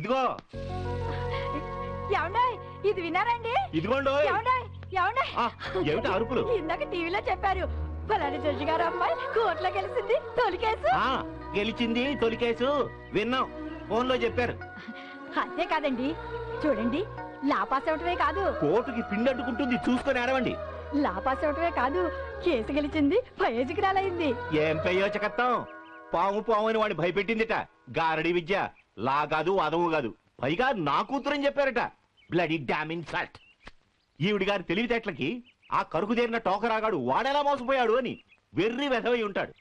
ఇదిగో. ఏమండాయ్ ఇది విన్నారండి ఇదిగోండి. ఏమండాయ్ ఏమండాయ్ ఆ, ఏమిటి అరుపులు? ఇందాక టీవీలో చెప్పారు ఫలాని జడ్జి గారు అమ్మాయి కోర్టులో గెలిచింది తొలికేసు. ఆ గెలిచింది తొలి కేసు విన్నాం. ఫోన్లో చెప్పారు. అంతే కాదండి. చూడండి లాపాస్ అవటమే కాదు. కోర్టుకి పిండట్టుకుంటుంది చూసుకొని ఆడవండి లాపాస్ అవటమే కాదు. కేసు గెలిచింది ప్రయోజకురాలైంది ఏం ప్రయోజకత్వం? పాము పాము అని వాడిని భయపెట్టిందిట. గారడి విద్య. లా కాదు వాదము కాదు. పైగా నా కూతురని చెప్పారట. బ్లడీ డామింగ్ సల్ట్ ఈవిడి గారి తెలివితేటలకి ఆ కరుకు చేరిన టోకరాగాడు వాడెలా మోసపోయాడు అని వెర్రి వెధవై ఉంటాడు.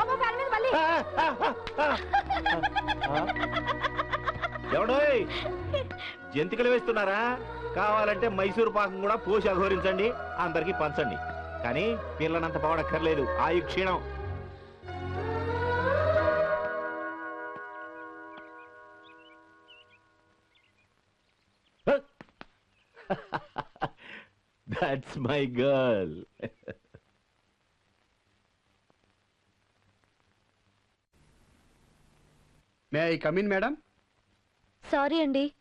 అమ్మ ఫ్యాన్ మీద మళ్ళీ. ఎవడోయ్? జంతికలు వేస్తున్నారా? కావాలంటే మైసూరు పాకం కూడా పోసి అఘోరించండి అందరికి పంచండి. కానీ పిల్లనంత పవడక్కర్లేదు ఆయు క్షీణం. That's my girl may I come in madam sorry అండి.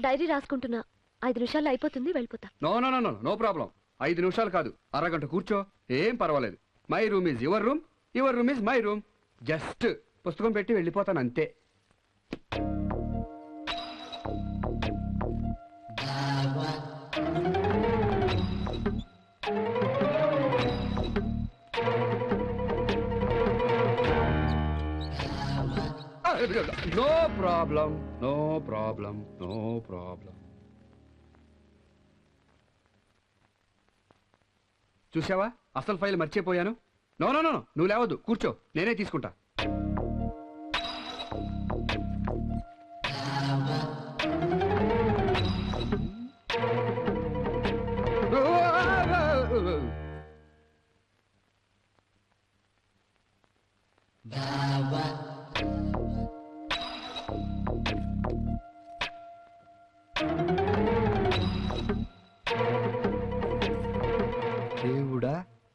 డైరీ రాసుకుంటున్నా. ఐదు నిమిషాల్లో అయిపోతుంది వెళ్ళిపోతా. No no no no no problem. ఐదు నిమిషాలు కాదు. అరగంట కూర్చో. ఏం పర్వాలేదు. My room is your room. Your room is my room. Just పుస్తకం పెట్టి వెళ్ళిపోతాను అంతే. No problem no problem no problem చూసావా అసలు ఫైల్ మర్చిపోయాను. నో నో నో నువ్వు లేవద్దు కూర్చో నేనే తీసుకుంటా. దేవుడా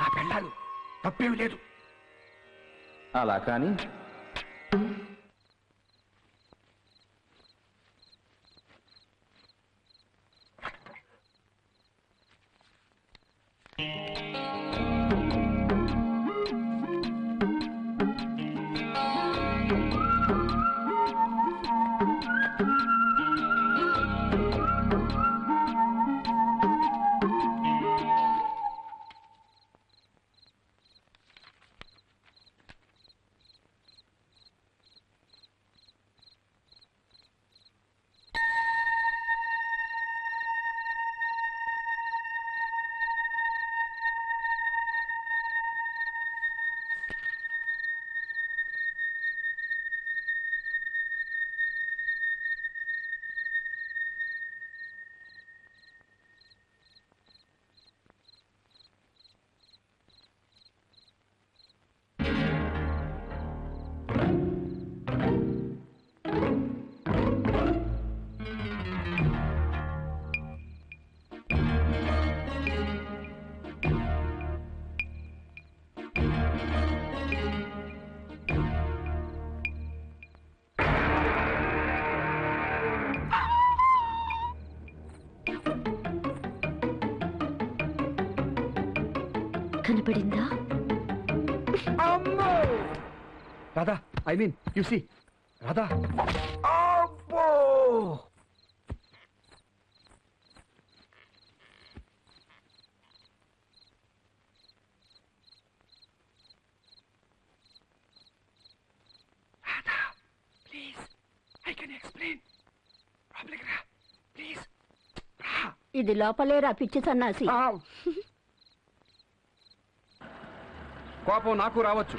నా పెళ్ళాలు తప్పేమి లేదు. అలా కానీ కనపడిందా అమ్మో Radha I mean you see Radha. ఇది లోపలేరా పిచ్చి సన్నాసి. కోపం నాకు రావచ్చు.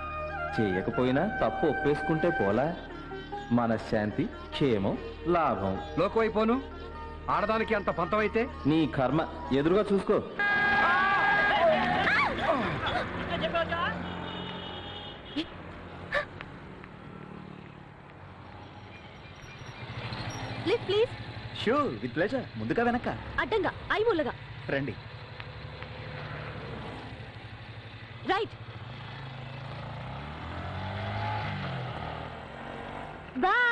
చేయకపోయినా తప్పు ఒప్పేసుకుంటే పోలా. మనశ్శాంతి క్షేమం లాభం. లోకువైపోను. ఆడదానికి అంత పంతమైతే? నీ కర్మ ఎదురుగా చూసుకో. ప్లీజ్ షూ విత్ ప్లేజర్ ముందుగా వెనక. అడ్డంగా ఐ మూలగా రండి. రైట్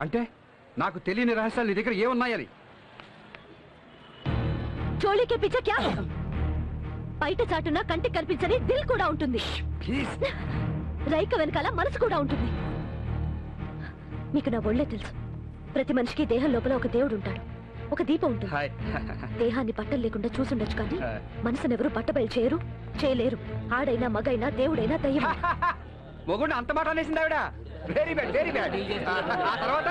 అంటే నాకు తెలియని రహస్యాలు నీ దగ్గర ఏమున్నాయని చోళీకే పిచ్చ క్యా బయట చాటున కంటికి కనిపించని దిల్ కూడా ఉంటుంది. ప్లీజ్. రైక వెనకాల మనసు కూడా ఉంటుంది. మీకు నా ఒళ్ళే తెలుసు. ప్రతి మనిషికి దేహం లోపల ఒక దేవుడు ఉంటాడు. ఒక దీపం ఉంటుంది. హాయ్. దేహాన్ని బట్టలు లేకుండా చూసుండొచ్చు కానీ మనసునెవరు బట్టబయలు చేయరు చేయలేరు. ఆడైనా మగైనా దేవుడైనా దయ్యం మొగుడు అంత మాట అనేసింది ఆవిడ? వెరీ బ్యాడ్ వెరీ బ్యాడ్ ఆ తర్వాత?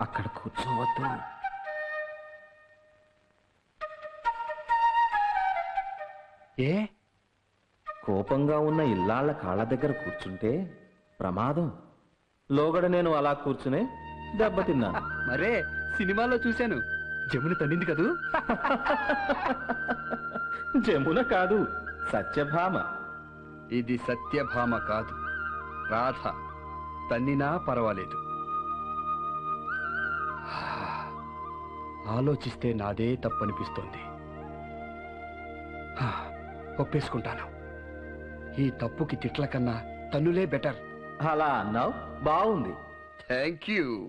అక్కడ కూర్చోవద్దు. ఏ? కోపంగా ఉన్న ఇల్లాళ్ళ కాళ్ళ దగ్గర కూర్చుంటే ప్రమాదం. లోగడ నేను అలా కూర్చునే దెబ్బతిన్నాను. మరే సినిమాలో చూశాను. జమున తండింది కదూ? జమున కాదు సత్యభామ. ఇది సత్యభామ కాదు. రాధ తన్నినా పర్వాలేదు. ఆలోచిస్తే నాదే తప్పనిపిస్తోంది. ఒప్పేసుకుంటాను. ఈ తప్పుకి తిట్ల కన్నా తన్నులే బెటర్. అలా అన్నావు? బాగుంది. Thank you.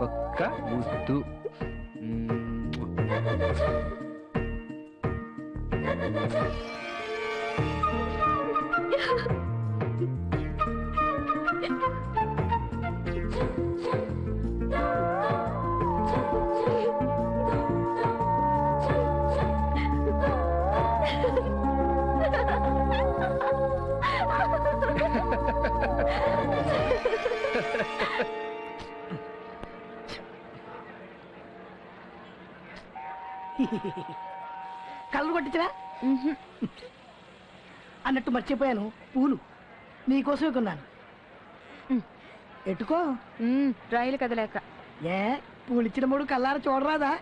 ఒక్క ముద్దు Yeah. కళ్ళు కొట్టించరా? అన్నట్టు మర్చిపోయాను. పూలు. నీకోసమే కొన్నాను. ఎట్టుకో. రైలు కదలేక. ఏ పూలు ఇచ్చిన మూడు కల్లార చూడరాదా?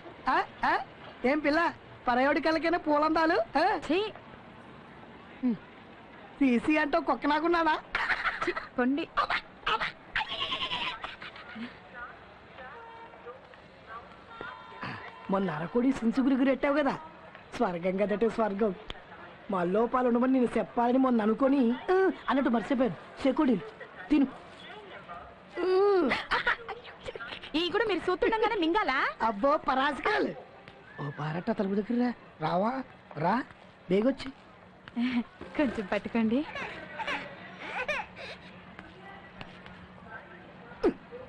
ఏం పిల్ల పరయోడి కళ్ళకైనా పూలందాలు? తీసి అంటూ కుక్క నాకున్నానా పొండి. మొన్న అరకొడి సించుగురి ఎట్టావు కదా. స్వర్గం కదటే స్వర్గం. మా లోపాలు ఉండమని నేను చెప్పాలని మొన్న అనుకొని ఆ, అన్నట్టు మర్చిపోయాను. చెకుడి తిను. ఈ కూడా మీరు చూస్తుండగానే మింగాలా? అబ్బో పరాజకాలు. ఓ పారట తలుపు దగ్గర. రావా? రా. బేగొచ్చి. కొంచెం పట్టుకోండి.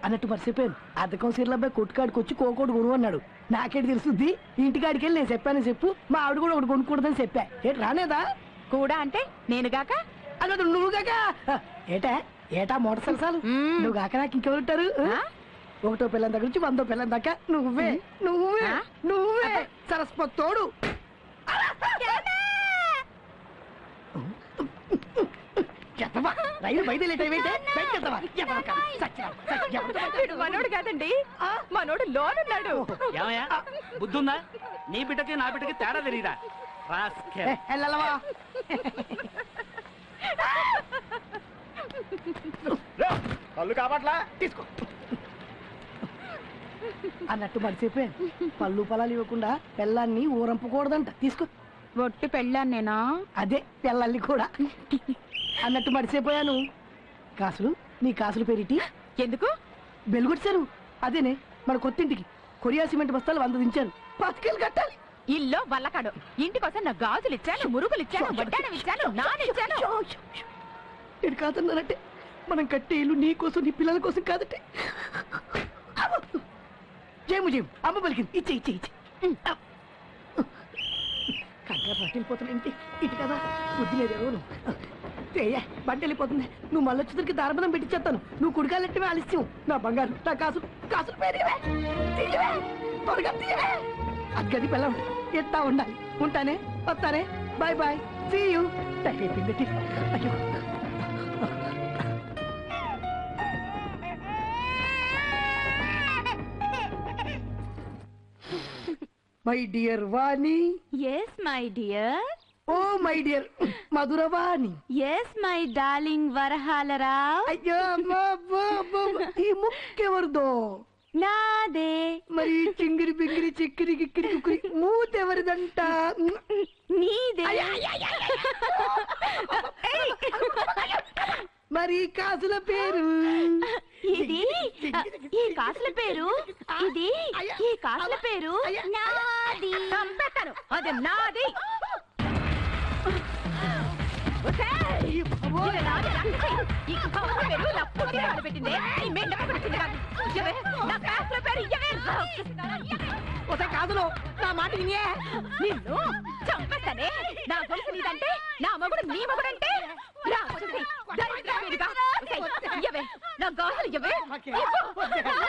అన్నట్టు మర్చిపోయాను. అద్దకం సీర్ల అబ్బాయి కొట్టుకాడికి వచ్చి కోకోడు కొను అన్నాడు. నాకేటి తెలుస్తుంది ఇంటికాడికి వెళ్ళి నేను చెప్పాను చెప్పు. మా ఆవిడ కూడా ఒకటి కొనుక్കൂడదని చెప్పా. ఏంటి రానేదా? కూడా అంటే నేను గాక? అన్నట్టు నువ్వు కాక ఏటా? ఏటా మోటార్ సరసాలు. నువ్వు కాక నాకు ఇంకెవరుంటారు? ఒకటో పిల్లని దగ్గర నుంచి వందో పిల్లని దాకా నువ్వే నువ్వే? నువ్వే. సరస్వతి తోడు. ఎత్తవా? రైలు బయలుదేరేట ఎత్తవా? ఎత్తవా కాదు. వీడు మనోడు కాదండి. మనోడు లోనున్నాడు. ఏమయ్యా? బుద్ధుందా? నీ బిడ్డకి నా బిడ్డకి తేడా తెలియదా రాస్కెల్. కళ్ళు కాబట్లా తీసుకో. అన్నట్టు మర్చిపోయాను పళ్ళు పొలాలు ఇవ్వకుండా పెళ్ళాన్ని ఊరంపకూడదంట. తీసుకో. ఒట్టి పెళ్ళాను నేనా అదే పిల్లల్ని కూడా. అన్నట్టు మర్చిపోయాను కాసులు నీ కాసులు పెరిటి? ఎందుకు? బెలుగొచ్చారు అదేనే మన కొత్తింటికి కొరియా సిమెంట్ బస్తాలు వంద దించాను. పాతికేలు కట్టాలి. ఇల్లు వల్లకాడు. ఇంటికోసం నా గాజులు ఇచ్చాను మురుగులు ఇచ్చాను వడ్డానం ఇచ్చాను షో. నేను కాదన్నానంటే మనం కట్టే ఇల్లు నీ కోసం నీ పిల్లల కోసం కాదంటే. జేము జేము. అమ్మ పలికింది. ఇచ్చే ఇచ్చే ఇచ్చే. కంగారు పట్టిపోతున్నా ఇంటి ఇటు కదా? బుద్ధి రోజు తేయ ఏయ్యా బండి వెళ్ళిపోతుంది. నువ్వు మళ్ళీ వచ్చేసరికి దారబదం పెట్టించేస్తాను నువ్వు కుడికాలంటే ఆలస్యం? నా బంగారు నా కాసు కాసులు పేరేవే. త్వరగా తీయవే. అగ్గది పిల్లం ఎత్తా ఉండాలి. ఉంటానే? వస్తానే? Bye bye. See you time. అయ్యో. My dear Vani. Yes my dear oh my dear Madhuravani yes my darling Varahalarao అయ్యో అమ్మా, అబ్బా, అబ్బా, అబ్బా. ఈ ముక్కెవరిదో నాదే. మరి చింగిరి బింగిరి చిక్కిరి గిక్కిరి కుక్కిరి మూతెవరిదంట నీదే. మరి ఈ కాసుల పేరు? ఇది ఈ కాసుల పేరు? ఇది ఈ కాసుల పేరు? నాది. చంపేస్తాను అది నాది. నా కాదులో మాట వినియే. నిన్ను చంపేస్తానే. నా గొలుసు నీదంటే నా మగుడు నీ మగుడంటే. ఇవ్వు.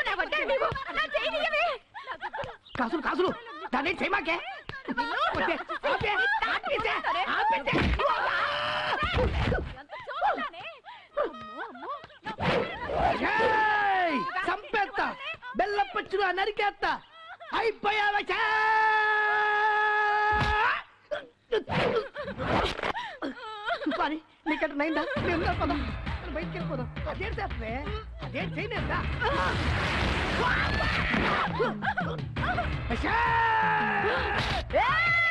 నా వడ్డాను ఇవ్వు. నా చెయ్యి ఇయ్యవే. కాసులు కాసులు. దాన్ని చేయమాకే వద్దే, ఆపే, ఆపేసే, ఆపేసే. ఏయ్! చంపేస్తా బెల్లపచ్చులు నరికేస్తా అయిపోయావా చా! పని నీకంటే నైందా? నేను పదం. బయటికి వెళ్ళిపోదాం. అదేం. చేస్తే 내 재미없다. 으아! 으아! 으아! 으아! 으아!